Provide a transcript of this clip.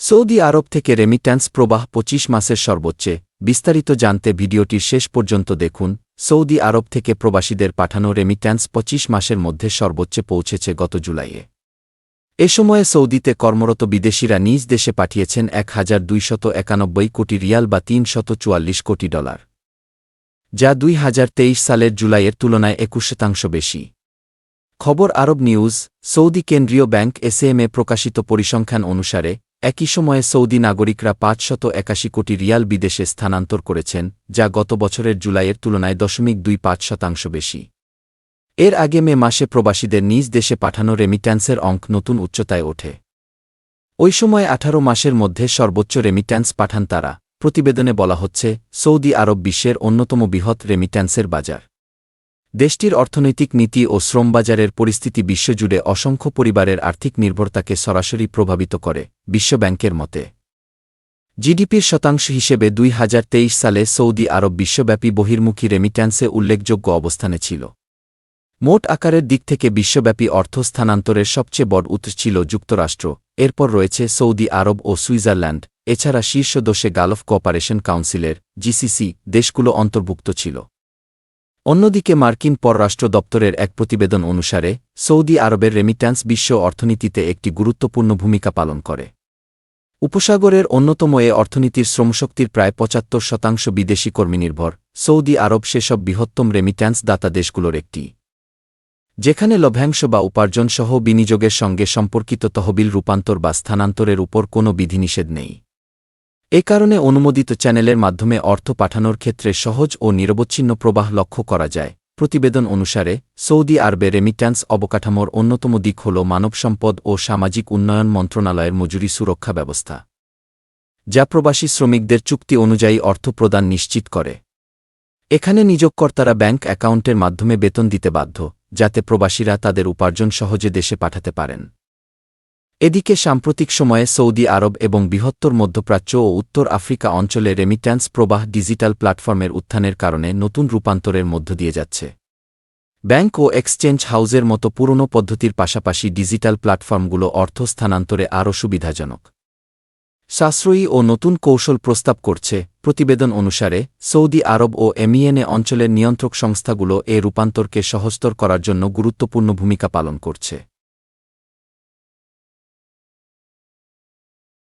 Saudi আরব থেকে remittance প্রবাহ পঁচিশ মাসের সর্বোচ্চে। বিস্তারিত জানতে ভিডিওটির শেষ পর্যন্ত দেখুন। সৌদি আরব থেকে প্রবাসীদের পাঠানো রেমিট্যান্স পঁচিশ মাসের মধ্যে সর্বোচ্চে পৌঁছেছে গত জুলাইয়ে। এ সময়ে সৌদিতে কর্মরত বিদেশিরা নিজ দেশে পাঠিয়েছেন এক হাজার দুইশত একানব্বই কোটি রিয়াল বা তিনশত চুয়াল্লিশ কোটি ডলার, যা দুই হাজার তেইশ সালের জুলাইয়ের তুলনায় একুশ শতাংশ বেশি। খবর আরব নিউজ, সৌদি কেন্দ্রীয় ব্যাংক এসএমএ প্রকাশিত পরিসংখ্যান অনুসারে একই সময়ে সৌদি নাগরিকরা পাঁচশত একাশি কোটি রিয়াল বিদেশে স্থানান্তর করেছেন, যা গত বছরের জুলাইয়ের তুলনায় দশমিক দুই পাঁচ শতাংশ বেশি। এর আগে মে মাসে প্রবাসীদের নিজ দেশে পাঠানো রেমিট্যান্সের অঙ্ক নতুন উচ্চতায় ওঠে। ওই সময় আঠারো মাসের মধ্যে সর্বোচ্চ রেমিট্যান্স পাঠান তারা, প্রতিবেদনে বলা হচ্ছে, সৌদি আরব বিশ্বের অন্যতম বৃহৎ রেমিট্যান্সের বাজার। দেশটির অর্থনৈতিক নীতি ও শ্রমবাজারের পরিস্থিতি বিশ্বজুড়ে অসংখ্য পরিবারের আর্থিক নির্ভরতাকে সরাসরি প্রভাবিত করে, বিশ্বব্যাংকের মতে। জিডিপির শতাংশ হিসেবে দুই হাজার তেইশ সালে সৌদি আরব বিশ্বব্যাপী বহির্মুখী রেমিট্যান্সে উল্লেখযোগ্য অবস্থানে ছিল। মোট আকারের দিক থেকে বিশ্বব্যাপী অর্থ স্থানান্তরের সবচেয়ে বড় উৎস ছিল যুক্তরাষ্ট্র, এরপর রয়েছে সৌদি আরব ও সুইজারল্যান্ড, এছাড়া শীর্ষ দোষে গালফ কোঅপারেশন কাউন্সিলের, জিসিসি, দেশগুলো অন্তর্ভুক্ত ছিল। অন্যদিকে মার্কিন পররাষ্ট্র দপ্তরের এক প্রতিবেদন অনুসারে, সৌদি আরবের রেমিট্যান্স বিশ্ব অর্থনীতিতে একটি গুরুত্বপূর্ণ ভূমিকা পালন করে। উপসাগরের অন্যতম এ অর্থনীতির শ্রমশক্তির প্রায় পঁচাত্তর শতাংশ বিদেশি কর্মীনির্ভর, সৌদি আরব সেসব বৃহত্তম রেমিট্যান্স দাতা দেশগুলোর একটি। যেখানে লভ্যাংশ বা উপার্জনসহ বিনিয়োগের সঙ্গে সম্পর্কিত তহবিল রূপান্তর বা স্থানান্তরের উপর কোনো বিধিনিষেধ নেই। এ কারণে অনুমোদিত চ্যানেলের মাধ্যমে অর্থ পাঠানোর ক্ষেত্রে সহজ ও নিরবচ্ছিন্ন প্রবাহ লক্ষ্য করা যায়। প্রতিবেদন অনুসারে, সৌদি আরবে রেমিট্যান্স অবকাঠামোর অন্যতম দিক হল মানব সম্পদ ও সামাজিক উন্নয়ন মন্ত্রণালয়ের মজুরি সুরক্ষা ব্যবস্থা। যা প্রবাসী শ্রমিকদের চুক্তি অনুযায়ী অর্থ প্রদান নিশ্চিত করে। এখানে নিয়োগকর্তারা ব্যাংক অ্যাকাউন্টের মাধ্যমে বেতন দিতে বাধ্য, যাতে প্রবাসীরা তাদের উপার্জন সহজে দেশে পাঠাতে পারেন। এদিকে সাম্প্রতিক সময়ে সৌদি আরব এবং বৃহত্তর মধ্যপ্রাচ্য ও উত্তর আফ্রিকা অঞ্চলে রেমিট্যান্স প্রবাহ ডিজিটাল প্ল্যাটফর্মের উত্থানের কারণে নতুন রূপান্তরের মধ্য দিয়ে যাচ্ছে। ব্যাংক ও এক্সচেঞ্জ হাউজের মতো পুরনো পদ্ধতির পাশাপাশি ডিজিটাল প্ল্যাটফর্মগুলো অর্থ স্থানান্তরে আরও সুবিধাজনক। সাশ্রয়ী ও নতুন কৌশল প্রস্তাব করছে, প্রতিবেদন অনুসারে সৌদি আরব ও এমিয়েনে অঞ্চলের নিয়ন্ত্রক সংস্থাগুলো এ রূপান্তরকে সহস্তর করার জন্য গুরুত্বপূর্ণ ভূমিকা পালন করছে।